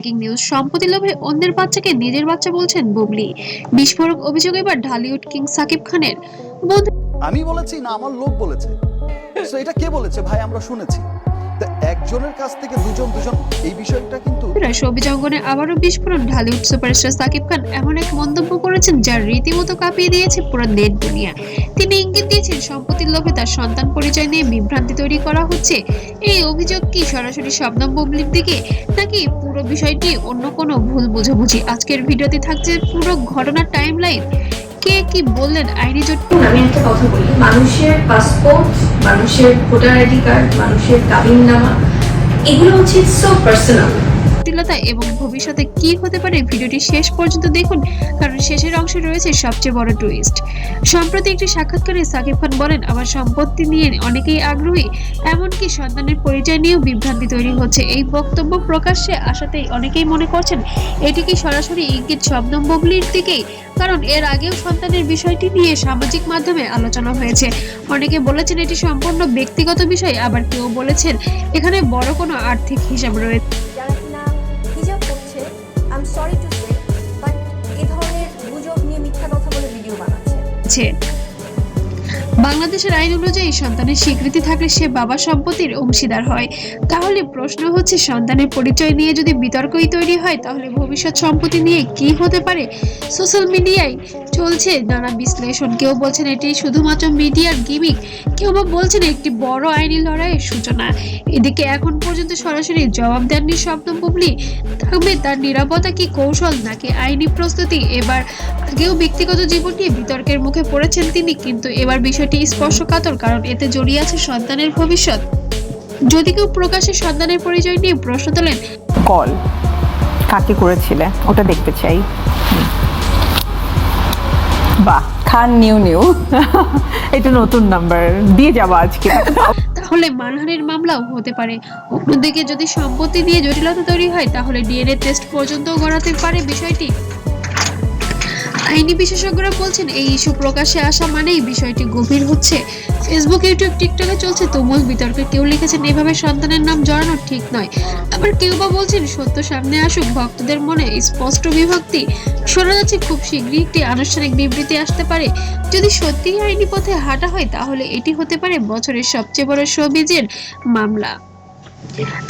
Breaking news. সম্পত্তি লোভে অন্যের বাচ্চাকে নিজের বাচ্চা বলছেন বুবলি। বিস্ফোরক অভিযোগ এবার ঢালিউড কিং সাকিব খানের। আমি বলেছি না, আমার লোক বলেছে। এটা কে বলেছে? ভাই, আমরা শুনেছি। একজনের কাছ থেকে দুজন দুজন এই বিষয়টা কিন্তু ছবি জঙ্গনে আবারও বিস্ফোরণ ঢালিউড সুপারস্টার সাকিব খান এমন এক মন্তব্য করেছেন যা রীতিমতো কাঁপিয়ে দিয়েছে পুরো নেট দুনিয়া। তিনি ইঙ্গিত দিয়েছেন সম্পত্তির লোভে তার সন্তান পরিচয় নিয়ে বিভ্রান্তি তৈরি করা হচ্ছে। এই অভিযোগ কি সরাসরি শবনম বুবলির দিকে নাকি পুরো বিষয়টি অন্য কোনো ভুল বোঝাবুঝি? আজকের ভিডিওতে থাকছে পুরো ঘটনার টাইমলাইন কে কি বললেন আইনি জোট আমি একটা কথা বলি। মানুষের পাসপোর্ট মানুষের ভোটার আইডি কার্ড মানুষের কাবিননামা এগুলো হচ্ছে সো পার্সোনাল জটিলতা এবং ভবিষ্যতে কি হতে পারে ভিডিওটি শেষ পর্যন্ত দেখুন, কারণ শেষের অংশে রয়েছে সবচেয়ে বড় টুইস্ট সম্প্রতি একটি সাক্ষাৎকারে সাকিব খান বলেন, আমার সম্পত্তি নিয়ে অনেকেই আগ্রহী, এমনকি সন্তানের পরিচয় নিয়েও বিভ্রান্তি তৈরি হচ্ছে। এই বক্তব্য প্রকাশ্যে আসাতেই অনেকেই মনে করছেন, এটি কি সরাসরি ইঙ্গিত শবনম দিকেই? কারণ এর আগেও সন্তানের বিষয়টি নিয়ে সামাজিক মাধ্যমে আলোচনা হয়েছে। অনেকে বলেছেন, এটি সম্পূর্ণ ব্যক্তিগত বিষয়। আবার কেউ বলেছেন, এখানে বড় কোনো আর্থিক হিসাব রয়েছে আছে বাংলাদেশের আইন অনুযায়ী সন্তানের স্বীকৃতি থাকলে সে বাবা সম্পত্তির অংশীদার হয়। তাহলে প্রশ্ন হচ্ছে, সন্তানের পরিচয় নিয়ে যদি বিতর্কই তৈরি হয়, তাহলে ভবিষ্যৎ সম্পত্তি নিয়ে কি হতে পারে? সোশ্যাল মিডিয়ায় চলছে নানা বিশ্লেষণ। কেউ বলছেন এটি শুধুমাত্র মিডিয়ার গিমিক, কেউ বা বলছেন একটি বড় আইনি লড়াইয়ের সূচনা। এদিকে এখন পর্যন্ত সরাসরি জবাব দেননি শবনম বুবলি। তবে তার নিরাপত্তা কি কৌশল নাকি আইনি প্রস্তুতি? এবার আগেও ব্যক্তিগত জীবন নিয়ে বিতর্কের মুখে পড়েছেন তিনি, কিন্তু এবার বিষয়টি স্পর্শকাতর, কারণ এতে জড়িয়ে আছে সন্তানের ভবিষ্যৎ। যদি কেউ প্রকাশ্যে সন্তানের পরিচয় নিয়ে প্রশ্ন তোলেন। কল কাকে করেছিলে? ওটা দেখতে চাই। বাহ, খান নিউ নিউ। এটা নতুন নাম্বার দিয়ে যাব আজকে। তাহলে মানহানির মামলাও হতে পারে। অন্যদিকে যদি সম্পত্তি নিয়ে জটিলতা তৈরি হয়, তাহলে ডিএনএ টেস্ট পর্যন্ত গড়াতে পারে বিষয়টি। আইনি বিশেষজ্ঞরা বলছেন, এই ইস্যু প্রকাশ্যে আসা মানেই বিষয়টি গভীর হচ্ছে। ফেসবুক ইউটিউব টিকটকে চলছে তুমুল বিতর্কে। কেউ লিখেছেন, এভাবে সন্তানের নাম জড়ানো ঠিক নয়। আবার কেউ বা বলছেন, সত্য সামনে আসুক, ভক্তদের মনে স্পষ্ট বিভক্তি শোনা যাচ্ছে। খুব শীঘ্রই একটি আনুষ্ঠানিক বিবৃতি আসতে পারে। যদি সত্যিই আইনি পথে হাঁটা হয়, তাহলে এটি হতে পারে বছরের সবচেয়ে বড় শোবিজের মামলা।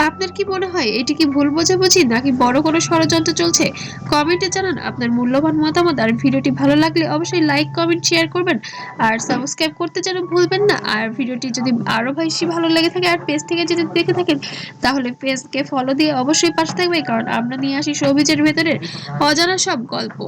আপনার কি মনে হয় এটি কি ভুল বোঝাবুঝি নাকি বড় কোনো ষড়যন্ত্র চলছে? কমেন্টে জানান আপনার মূল্যবান মতামত আর ভিডিওটি ভালো লাগলে অবশ্যই লাইক, কমেন্ট, শেয়ার করবেন। আর সাবস্ক্রাইব করতে যেন ভুলবেন না। আর ভিডিওটি যদি আরও বেশি ভালো লেগে থাকে আর পেজ থেকে যদি দেখে থাকেন, তাহলে পেজকে ফলো দিয়ে অবশ্যই পাশে থাকবে কারণ আমরা নিয়ে আসি সৌভিজের ভেতরের অজানা সব গল্প।